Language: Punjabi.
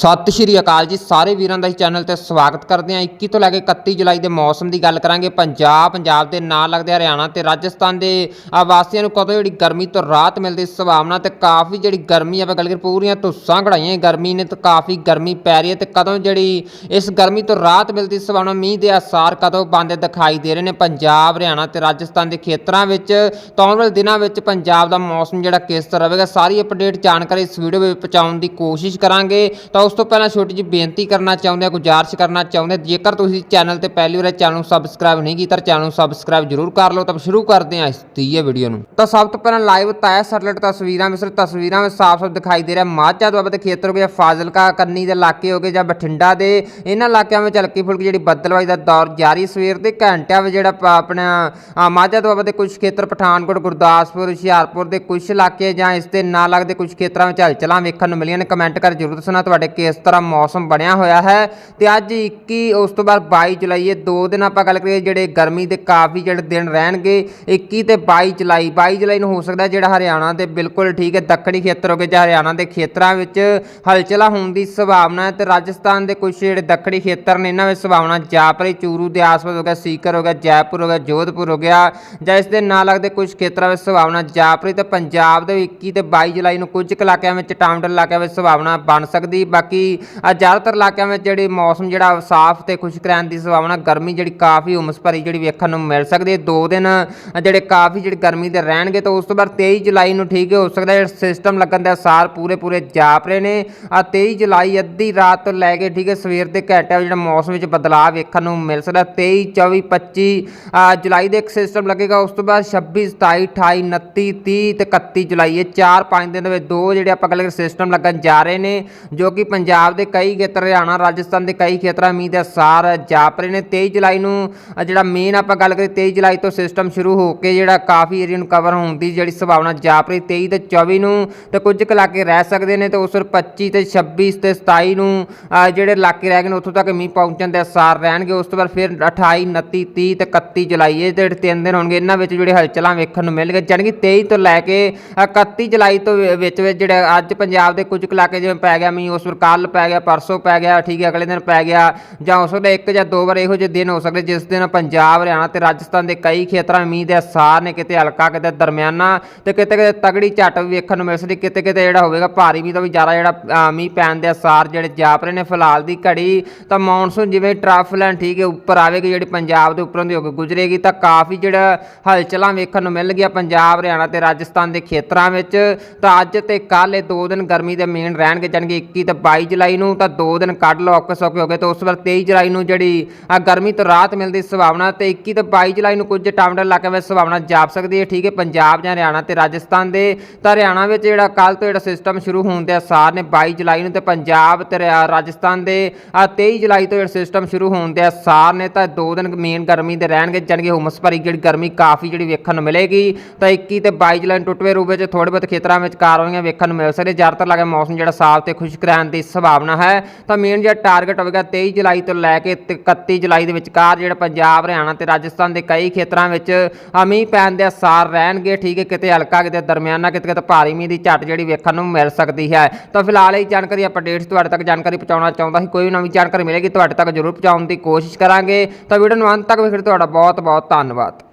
ਸਤਿ ਸ਼੍ਰੀ ਅਕਾਲ ਜੀ ਸਾਰੇ ਵੀਰਾਂ ਦਾ ਇਸ ਚੈਨਲ ਤੇ ਸਵਾਗਤ ਕਰਦੇ ਹਾਂ। 21 ਤੋਂ ਲੈ ਕੇ 31 ਜੁਲਾਈ ਦੇ ਮੌਸਮ ਦੀ ਗੱਲ ਕਰਾਂਗੇ। ਪੰਜਾਬ ਪੰਜਾਬ ਦੇ ਨਾਲ ਲੱਗਦੇ ਹਰਿਆਣਾ ਤੇ ਰਾਜਸਥਾਨ ਦੇ ਆਵਾਸੀਆਂ ਨੂੰ ਕਦੋਂ ਜਿਹੜੀ ਗਰਮੀ ਤੋਂ ਰਾਹਤ ਮਿਲਦੀ ਸੰਭਾਵਨਾ ਤੇ ਕਾਫੀ ਜਿਹੜੀ ਗਰਮੀ ਆਪਾਂ ਗੱਲ ਕਰੀਏ ਪੂਰੀਆਂ ਧੁੱਸਾਂ ਕਢਾਈਆਂ ਗਰਮੀ ਨੇ ਤੇ ਕਾਫੀ ਗਰਮੀ ਪੈ ਰਹੀ ਹੈ ਤੇ ਕਦੋਂ ਜਿਹੜੀ ਇਸ ਗਰਮੀ ਤੋਂ ਰਾਹਤ ਮਿਲਦੀ ਸੰਭਾਵਨਾ ਮੀਂਹ ਦੇ ਆਸਾਰ ਕਦੋਂ ਬੰਦੇ ਦਿਖਾਈ ਦੇ ਰਹੇ ਨੇ। ਪੰਜਾਬ, ਹਰਿਆਣਾ ਤੇ ਰਾਜਸਥਾਨ ਦੇ ਖੇਤਰਾਂ ਵਿੱਚ ਤਾਂ ਆਉਣ ਵਾਲੇ ਦਿਨਾਂ ਵਿੱਚ ਪੰਜਾਬ ਦਾ ਮੌਸਮ ਜਿਹੜਾ ਕਿਸ ਤਰ੍ਹਾਂ ਰਹੇਗਾ ਸਾਰੀ ਅਪਡੇਟ ਜਾਣਕਾਰੀ ਇਸ ਵੀਡੀਓ ਵਿੱਚ ਪਹੁੰਚਾਉਣ ਦੀ ਕੋਸ਼ਿਸ਼ ਕਰਾਂਗੇ। ਤਾਂ ਉਸ ਤੋਂ ਪਹਿਲਾਂ ਛੋਟੀ ਜਿਹੀ ਬੇਨਤੀ ਕਰਨਾ ਚਾਹੁੰਦੇ ਹਾਂ ਗੁਜ਼ਾਰਿਸ਼ ਕਰਨਾ ਚਾਹੁੰਦੇ ਜੇਕਰ ਤੁਸੀਂ ਚੈਨਲ ਤੇ ਪਹਿਲੀ ਵਾਰ ਚੈਨਲ ਨੂੰ ਸਬਸਕ੍ਰਾਈਬ ਨਹੀਂ ਕੀਤਾ ਤਾਂ ਚੈਨਲ ਨੂੰ ਸਬਸਕ੍ਰਾਈਬ ਜ਼ਰੂਰ ਕਰ ਲਓ। ਤਾਂ ਸ਼ੁਰੂ ਕਰਦੇ ਹਾਂ ਇਸ ਦੀ ਇਹ ਵੀਡੀਓ ਨੂੰ। ਤਾਂ ਸਭ ਤੋਂ ਪਹਿਲਾਂ ਲਾਈਵ ਤਾਇਆ ਸੈਟਲਾਈਟ ਤਸਵੀਰਾਂ ਵਿੱਚ ਤਸਵੀਰਾਂ ਵਿੱਚ ਸਾਫ਼-ਸਾਫ਼ ਦਿਖਾਈ ਦੇ ਰਿਹਾ ਮਾਝਾ ਦੁਆਬਾ ਦੇ ਖੇਤਰ ਹੋ ਗਿਆ ਫਾਜ਼ਿਲਕਾ, ਕੰਨੀ ਦੇ ਇਲਾਕੇ ਹੋ ਗਏ ਜਾਂ ਬਠਿੰਡਾ ਦੇ। ਇਹਨਾਂ ਇਲਾਕਿਆਂ ਵਿੱਚ ਹਲਕੀ ਫੁਲਕੀ ਜਿਹੜੀ ਬੱਦਲਵਾਈ ਦਾ ਦੌਰ ਜਾਰੀ ਸਵੇਰ ਦੇ ਘੰਟਿਆਂ ਵਿੱਚ ਜਿਹੜਾ ਆਪਣਾ ਮਾਝਾ ਦੁਆਬਾ ਦੇ ਕੁਝ ਖੇਤਰ, ਪਠਾਨਕੋਟ, ਗੁਰਦਾਸਪੁਰ, ਹੁਸ਼ਿਆਰਪੁਰ ਦੇ ਕੁਝ ਇਲਾਕੇ ਜਾਂ ਇਸ ਦੇ ਨਾਲ ਲੱਗਦੇ ਕੁਝ ਖੇਤਰਾਂ ਵਿੱਚ ਹਲਚਲਾਂ ਵੇਖਣ ਨੂੰ ਮਿਲੀਆਂ ਨੇ। ਕਮੈਂਟ ਕਰ ਜ਼ਰੂਰ ਦੱਸਣਾ, ਤੁਹਾਡੇ ਕਿਸ ਤਰ੍ਹਾਂ ਮੌਸਮ ਬਣਿਆ ਹੋਇਆ ਹੈ ਤੇ ਅੱਜ 21 ਉਸ ਤੋਂ ਬਾਅਦ 22 ਜੁਲਾਈ, ਇਹ ਦੋ ਦਿਨ ਆਪਾਂ ਗੱਲ ਕਰੀਏ ਜਿਹੜੇ ਗਰਮੀ ਦੇ ਕਾਫੀ ਜਿਹੜੇ ਦਿਨ ਰਹਿਣਗੇ 21 ਤੇ 22 ਜੁਲਾਈ। 22 ਜੁਲਾਈ ਨੂੰ ਹੋ ਸਕਦਾ ਜਿਹੜਾ ਹਰਿਆਣਾ ਦੇ ਬਿਲਕੁਲ ਠੀਕ ਹੈ, ਦੱਖਣੀ ਖੇਤਰ ਹੋ ਗਏ ਜਾਂ ਹਰਿਆਣਾ ਦੇ ਖੇਤਰਾਂ ਵਿੱਚ ਹਲਚਲਾ ਹੋਣ ਦੀ ਸੰਭਾਵਨਾ ਹੈ ਤੇ ਰਾਜਸਥਾਨ ਦੇ ਕੁਝ ਜਿਹੜੇ ਦੱਖਣੀ ਖੇਤਰ ਨੇ, ਇਹਨਾਂ ਵਿੱਚ ਸੰਭਾਵਨਾ ਜਾਪਰੇ, ਚੂਰੂ ਦੇ ਆਸ-ਪਾਸ ਹੋ ਗਿਆ, ਸੀਕਰ ਹੋ ਗਿਆ, ਜੈਪੁਰ ਹੋ ਗਿਆ, ਜੋਧਪੁਰ ਹੋ ਗਿਆ, ਜਾਂ ਇਸ ਦੇ ਨਾਲ ਲੱਗਦੇ ਕੁਝ ਖੇਤਰਾਂ ਵਿੱਚ ਸੰਭਾਵਨਾ ਜਾਪਰੇ ਤੇ ਪੰਜਾਬ ਦੇ 21 ਤੇ 22 ਜੁਲਾਈ ਨੂੰ ਕੁਝ ਕੁ ਇਲਾਕਿਆਂ ਵਿੱਚ ਟਾਉਂਡਰ ਇਲਾਕਿਆਂ ਵਿੱਚ ਸੰਭਾਵਨਾ ਬਣ ਸਕਦੀ ਬਾਕੀ ਜ਼ਿਆਦਾਤਰ ਇਲਾਕਿਆਂ ਵਿੱਚ ਜਿਹੜੀ ਮੌਸਮ ਜਿਹੜਾ ਸਾਫ਼ ਤੇ ਖੁਸ਼ਕ ਰਹਿਣ ਦੀ ਸੰਭਾਵਨਾ, ਗਰਮੀ ਜਿਹੜੀ ਕਾਫੀ ਉਮਸ ਭਰੀ ਜਿਹੜੀ ਵੇਖਣ ਨੂੰ ਮਿਲ ਸਕਦੀ ਹੈ। ਦੋ ਦਿਨ ਜਿਹੜੇ ਕਾਫੀ ਜਿਹੜੀ ਗਰਮੀ ਦੇ ਰਹਿਣਗੇ ਤਾਂ ਉਸ ਤੋਂ ਬਾਅਦ 23 ਜੁਲਾਈ ਨੂੰ ਠੀਕ ਹੋ ਸਕਦਾ ਹੈ। ਸਿਸਟਮ ਲੱਗਣ ਦੇ ਅਸਾਰ ਪੂਰੇ ਪੂਰੇ ਜਾਪ ਰਹੇ ਨੇ। ਆ 23 ਜੁਲਾਈ ਅੱਧੀ ਰਾਤ ਤੋਂ ਲੈ ਕੇ ਠੀਕ ਹੈ, ਸਵੇਰ ਦੇ ਘੰਟਿਆਂ ਵਿੱਚ ਜਿਹੜਾ ਮੌਸਮ ਵਿੱਚ ਬਦਲਾਅ ਵੇਖਣ ਨੂੰ ਮਿਲ ਸਕਦਾ 23 24 25 ਜੁਲਾਈ ਦੇ ਇੱਕ ਸਿਸਟਮ ਲੱਗੇਗਾ। ਉਸ ਤੋਂ ਬਾਅਦ 26 27 28 29 30 ਤੇ 31 ਜੁਲਾਈ ਇਹ 4-5 ਦਿਨ ਦੇ ਵਿੱਚ ਦੋ ਜਿਹੜੇ ਆਪਾਂ ਗੱਲ ਕਰੀਏ ਸਿਸਟਮ ਲੱਗਣ ਜਾ ਰਹੇ ਨੇ, ਜੋ ਕਿ ਪੰਜਾਬ ਦੇ ਕਈ ਖੇਤਰ, ਹਰਿਆਣਾ, ਰਾਜਸਥਾਨ ਦੇ ਕਈ ਖੇਤਰਾਂ, ਮੀਂਹ ਦੇ ਅਸਾਰ ਜਾਪ ਰਹੇ ਨੇ। 23 ਜੁਲਾਈ ਨੂੰ ਜਿਹੜਾ ਮੇਨ ਆਪਾਂ ਗੱਲ ਕਰੀਏ 23 ਜੁਲਾਈ ਤੋਂ ਸਿਸਟਮ ਸ਼ੁਰੂ ਹੋ ਕੇ ਜਿਹੜਾ ਕਾਫੀ ਏਰੀਆ ਨੂੰ ਕਵਰ ਹੋਣ ਦੀ ਜਿਹੜੀ ਸੰਭਾਵਨਾ ਜਾਪ ਰਹੀ 23 ਤੇ 24 ਨੂੰ ਤੇ ਕੁਝ ਕੁ ਇਲਾਕੇ ਰਹਿ ਸਕਦੇ ਨੇ ਤੇ ਉਸ ਫਿਰ 25 ਤੇ 26 ਤੇ 27 ਨੂੰ ਜਿਹੜੇ ਇਲਾਕੇ ਰਹਿ ਗਏ ਨੇ, ਉੱਥੋਂ ਤੱਕ ਮੀਂਹ ਪਹੁੰਚਣ ਦੇ ਅਸਾਰ ਰਹਿਣਗੇ। ਉਸ ਤੋਂ ਬਾਅਦ ਫਿਰ 28 29 30 ਤੇ 31 ਜੁਲਾਈ, ਇਹ ਜਿਹੜੇ ਤਿੰਨ ਦਿਨ ਹੋਣਗੇ, ਇਹਨਾਂ ਵਿੱਚ ਜਿਹੜੇ ਹਲਚਲਾਂ ਵੇਖਣ ਨੂੰ ਮਿਲਣਗੇ। ਜਾਣੀ ਕਿ 23 ਤੋਂ ਲੈ ਕੇ 31 ਜੁਲਾਈ ਤੋਂ ਵਿੱਚ ਵਿੱਚ ਜਿਹੜਾ ਅੱਜ ਪੰਜਾਬ ਦੇ ਕੁਝ ਕੁ ਇਲਾਕੇ ਜਿਵੇਂ ਪੈ ਗਿਆ ਮੀਂਹ, ਉਸ ਵਾਰ ਕੱਲ ਪੈ ਗਿਆ, ਪਰਸੋਂ ਪੈ ਗਿਆ, ਠੀਕ ਹੈ, ਅਗਲੇ ਦਿਨ ਪੈ ਗਿਆ ਜਾਂ ਹੋ ਸਕਦਾ ਇੱਕ ਜਾਂ ਦੋ ਵਾਰ ਇਹੋ ਜਿਹੇ ਦਿਨ ਹੋ ਸਕਦੇ ਜਿਸ ਦਿਨ ਪੰਜਾਬ, ਹਰਿਆਣਾ ਤੇ ਰਾਜਸਥਾਨ ਦੇ ਕਈ ਖੇਤਰਾਂ ਮੀਂਹ ਦੇ ਅਸਾਰ ਨੇ ਕਿਤੇ ਹਲਕਾ, ਕਿਤੇ ਦਰਮਿਆਨਾ ਤੇ ਕਿਤੇ ਕਿਤੇ ਤਗੜੀ ਝੱਟ ਵੀ ਵੇਖਣ ਨੂੰ ਮਿਲ ਸਕਦੀ, ਕਿਤੇ ਕਿਤੇ ਜਿਹੜਾ ਹੋਵੇਗਾ ਭਾਰੀ ਮੀਂਹ ਤੋਂ ਵੀ ਜ਼ਿਆਦਾ ਜਿਹੜਾ ਮੀਂਹ ਪੈਣ ਦੇ ਅਸਾਰ ਜਿਹੜੇ ਜਾਪ ਰਹੇ ਨੇ, ਫਿਲਹਾਲ ਦੀ ਘੜੀ ਤਾਂ ਮੌਨਸੂਨ ਜਿਵੇਂ ਟਰਫ ਲਾਈਨ ਠੀਕ ਹੈ, ਉੱਪਰ ਆਵੇਗੀ, ਜਿਹੜੀ ਪੰਜਾਬ ਦੇ ਉੱਪਰੋਂ ਦੀ ਹੋ ਕੇ ਗੁਜ਼ਰੇਗੀ ਤਾਂ ਕਾਫੀ ਜਿਹੜਾ ਹਲਚਲਾਂ ਵੇਖਣ ਨੂੰ ਮਿਲ ਗਿਆ ਪੰਜਾਬ, ਹਰਿਆਣਾ ਤੇ ਰਾਜਸਥਾਨ ਦੇ ਖੇਤਰਾਂ ਵਿੱਚ ਤਾਂ ਅੱਜ ਤੇ ਕੱਲ ਇਹ ਦੋ ਦਿਨ ਗਰਮੀ ਦੇ ਮੇਨ ਰਹਿਣਗੇ ਜਾਣਗੇ 21 ਤੇ 22 ਜੁਲਾਈ ਨੂੰ ਤਾਂ ਦੋ ਦਿਨ ਕੱਢ ਲਓ, ਔਖੇ ਸੌਖੇ ਹੋ ਗਏ ਤਾਂ ਉਸ ਵਾਰ 23 ਜੁਲਾਈ ਨੂੰ ਜਿਹੜੀ ਆ ਗਰਮੀ ਤੋਂ ਰਾਹਤ ਮਿਲਦੀ ਸੰਭਾਵਨਾ ਤੇ 21 ਤੇ 22 ਜੁਲਾਈ ਨੂੰ ਕੁਝ ਟਾਉਂਡਰ ਇਲਾਕਿਆਂ ਵਿੱਚ ਸੰਭਾਵਨਾ ਜਾਪ ਸਕਦੀ ਹੈ। ਠੀਕ ਹੈ, ਪੰਜਾਬ ਜਾਂ ਹਰਿਆਣਾ ਤੇ ਰਾਜਸਥਾਨ ਦੇ, ਤਾਂ ਹਰਿਆਣਾ ਵਿੱਚ ਜਿਹੜਾ ਕੱਲ ਤੋਂ ਜਿਹੜਾ ਸਿਸਟਮ ਸ਼ੁਰੂ ਹੋਣ ਦੇ ਅਸਾਰ ਨੇ 22 ਜੁਲਾਈ ਨੂੰ ਤੇ ਪੰਜਾਬ ਤੇ ਰਾ- ਰਾਜਸਥਾਨ ਦੇ ਆ 23 ਜੁਲਾਈ ਤੋਂ ਜਿਹੜਾ ਸਿਸਟਮ ਸ਼ੁਰੂ ਹੋਣ ਦੇ ਅਸਾਰ ਨੇ, ਤਾਂ ਦੋ ਦਿਨ ਮੇਨ ਗਰਮੀ ਦੇ ਰਹਿਣਗੇ, ਜਾਣਗੇ ਹੁਮਸ ਭਰੀ ਜਿਹੜੀ ਗਰਮੀ ਕਾਫੀ ਜਿਹੜੀ ਵੇਖਣ ਨੂੰ ਮਿਲੇਗੀ। ਤਾਂ 21 ਤੇ 22 ਜੁਲਾਈ ਨੂੰ ਟੁੱਟਵੇਂ ਰੂਪ ਵਿੱਚ ਥੋੜੇ ਬਹੁਤ ਖੇਤਰਾਂ ਵਿੱਚ ਕਾਰਵਾਈਆਂ ਵੇਖਣ ਨੂੰ ਮਿਲ ਸਕਦੇ, ਜ਼ਿਆਦਾਤਰ ਲੱਗੇ ਮੌਸਮ ਜਿਹੜਾ ਸਾਫ਼ ਤੇ ਖੁਸ਼ਕ ਰਹਿਣ ਦੀ ਸੰਭਾਵਨਾ ਹੈ। ਤਾਂ ਮੇਨ ਜਿਹੜਾ ਟਾਰਗੇਟ ਹੋਵੇਗਾ 23 ਜੁਲਾਈ ਤੋਂ ਲੈ ਕੇ ਤੇ 31 ਜੁਲਾਈ ਦੇ ਵਿਚਕਾਰ ਜਿਹੜਾ ਪੰਜਾਬ, ਹਰਿਆਣਾ ਤੇ ਰਾਜਸਥਾਨ ਦੇ ਕਈ ਖੇਤਰਾਂ ਵਿੱਚ ਮੀਂਹ ਪੈਣ ਦੇ ਅਸਾਰ ਰਹਿਣਗੇ। ਠੀਕ ਹੈ, ਕਿਤੇ ਹਲਕਾ, ਕਿਤੇ ਦਰਮਿਆਨਾ, ਕਿਤੇ ਕਿਤੇ ਭਾਰੀ ਮੀਂਹ ਦੀ ਝੱਟ ਜਿਹੜੀ ਵੇਖਣ ਨੂੰ ਮਿਲ ਸਕਦੀ ਹੈ। ਤਾਂ ਫਿਲਹਾਲ ਇਹ ਜਾਣਕਾਰੀ ਅਪਡੇਟਸ ਤੁਹਾਡੇ ਤੱਕ ਜਾਣਕਾਰੀ ਪਹੁੰਚਾਉਣਾ ਚਾਹੁੰਦਾ ਸੀ। ਕੋਈ ਵੀ ਨਵੀਂ ਜਾਣਕਾਰੀ ਮਿਲੇਗੀ, ਤੁਹਾਡੇ ਤੱਕ ਜ਼ਰੂਰ ਪਹੁੰਚਾਉਣ ਦੀ ਕੋਸ਼ਿਸ਼ ਕਰਾਂਗੇ। ਤਾਂ ਵੀਡੀਓ ਨੂੰ ਅੰਤ ਤੱਕ ਵੇਖਣ ਤੁਹਾਡਾ ਬਹੁਤ ਬਹੁਤ ਧੰਨਵਾਦ।